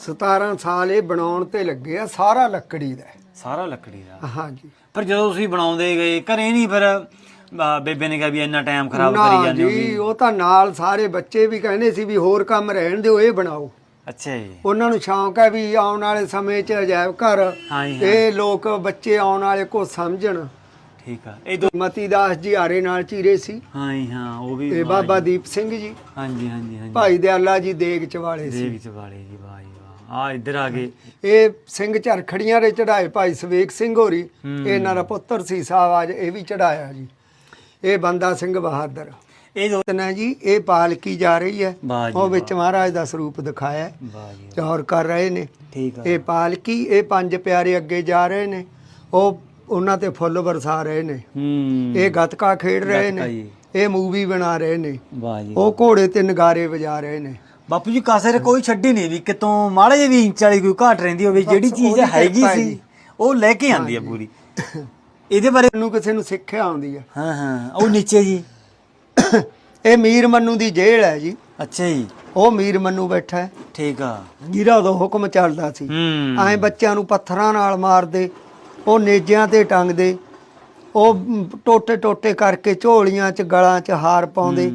17 ਸਾਲ ਇਹ ਬਣਾਉਣ ਤੇ ਲੱਗੇ ਆ ਸਾਰਾ ਲੱਕੜੀ ਦਾ ਹੈ। ਸਾਰਾ ਲੱਕੜੀ ਦਾ? ਹਾਂਜੀ। ਪਰ ਜਦੋਂ ਤੁਸੀਂ ਬਣਾਉਂਦੇ ਗਏ ਘਰੇ ਨਹੀਂ ਫਿਰ ਬੇਬੇ ਨੇ ਕਿਹਾ ਵੀ ਇੰਨਾ ਟਾਈਮ ਖਰਾਬ ਨਾ ਕਰੀ ਜਾਂਦੇ ਹੋ ਜੀ ਉਹ ਤਾਂ ਨਾਲ ਸਾਰੇ ਬੱਚੇ ਵੀ ਕਹਿੰਦੇ ਸੀ ਵੀ ਹੋਰ ਕੰਮ ਰਹਿਣ ਦਿਓ ਇਹ ਬਣਾਓ। ਅੱਛਾ ਜੀ। ਉਹਨਾਂ ਨੂੰ ਸ਼ੌਂਕ ਹੈ ਵੀ ਆਉਣ ਵਾਲੇ ਸਮੇਂ 'ਚ ਅਜਾਇਬ ਘਰ ਹਾਂ ਜੀ, ਹਾਂ। ਇਹ ਲੋਕ ਬੱਚੇ ਆਉਣ ਵਾਲੇ ਕੋ ਸਮਝਣ। ਠੀਕ ਆ। ਇਹ ਦੋ ਮਤੀ ਦਾਸ ਜੀ ਆਰੇ ਨਾਲ ਚੀਰੇ ਸੀ। ਹਾਂ ਜੀ ਹਾਂ ਉਹ ਵੀ ਤੇ ਬਾਬਾ ਦੀਪ ਸਿੰਘ ਜੀ। ਹਾਂਜੀ ਹਾਂਜੀ ਹਾਂਜੀ। ਭਾਈ ਦਿਆਲਾ ਜੀ ਦੇਗ ਚਵਾਲੇ ਸੀ। ਦੇਵ ਚ ਵਾਲੇ ਜੀ ਵਾਹ ਜੀ ਵਾਹ। ਆ ਇੱਧਰ ਆ ਗਏ। ਇਹ ਸਿੰਘ ਝਰਖੜੀਆਂ ਦੇ ਚੜਾਏ ਭਾਈ ਸਵੇਕ ਸਿੰਘ ਹੋਰੀ। ਇਹ ਇਹਨਾਂ ਦਾ ਪੁੱਤਰ ਸੀ ਸਾਹਿਬ ਇਹ ਵੀ ਚੜਾਇਆ ਜੀ। ਇਹ ਬੰਦਾ ਸਿੰਘ ਬਹਾਦਰ। ਇਹ ਦੋ ਤਨਾ ਜੀ ਇਹ ਪਾਲਕੀ ਜਾ ਰਹੀ ਹੈ। ਉਹ ਵਿੱਚ ਮਹਾਰਾਜ ਦਾ ਸਰੂਪ ਦਿਖਾਇਆ ਹੈ। ਵਾਹ ਜੀ ਚੌਰ ਕਰ ਰਹੇ ਨੇ। ਇਹ ਪਾਲਕੀ ਇਹ ਪੰਜ ਪਿਆਰੇ ਅੱਗੇ ਜਾ ਰਹੇ ਨੇ। ਉਹ ਉਹਨਾਂ ਤੇ ਫੁੱਲ ਵਰਸਾ ਰਹੇ ਨੇ। ਹੂੰ। ਇਹ ਗੱਤਕਾ ਖੇਡ ਰਹੇ ਨੇ। ਇਹ ਮੂਵੀ ਬਣਾ ਰਹੇ ਨੇ। ਵਾਹ ਜੀ ਉਹ ਘੋੜੇ ਤੇ ਨਗਾਰੇ ਵਜਾ ਰਹੇ ਨੇ। ਬਾਪੂ ਜੀ ਕਾਸੇ ਕੋਈ ਛੱਡੀ ਨਹੀਂ ਵੀ ਕਿਤੋਂ ਮਾੜੇ ਜਿਹੇ ਵੀ ਇੰਚ ਵਾਲੀ ਕੋਈ ਘਾਟ ਰਹਿੰਦੀ ਹੋਵੇ ਜਿਹੜੀ ਚੀਜ਼ ਹੈਗੀ ਸੀ। ਉਹ ਲੈ ਕੇ ਆਂਦੀ ਆ ਪੂਰੀ। ਇਹਦੇ ਬਾਰੇ ਨੂੰ ਕਿਸੇ ਨੂੰ ਸਿੱਖਿਆ ਆਉਂਦੀ ਹੈ ਹਾਂ ਹਾਂ ਉਹ ਨੀਚੇ ਜੀ। ਇਹ ਮੀਰ ਮੰਨੂ ਦੀ ਜੇਲ੍ਹ ਹੈ ਜੀ। ਅੱਛਾ ਜੀ। ਉਹ ਮੀਰ ਮੰਨੂ ਬੈਠਾ ਹੈ। ਠੀਕ ਆ। ਜਿਹਦਾ ਉਦੋਂ ਹੁਕਮ ਚੱਲਦਾ ਸੀ। ਐਂ ਬੱਚਿਆਂ ਨੂੰ ਪੱਥਰਾਂ ਨਾਲ ਮਾਰਦੇ ਉਹ ਨੇਜਿਆਂ ਤੇ ਟੰਗਦੇ ਉਹ ਟੋਟੇ ਟੋਟੇ ਕਰਕੇ ਝੋਲੀਆਂ 'ਚ ਗਲਾਂ 'ਚ ਹਾਰ ਪਾਉਂਦੇ।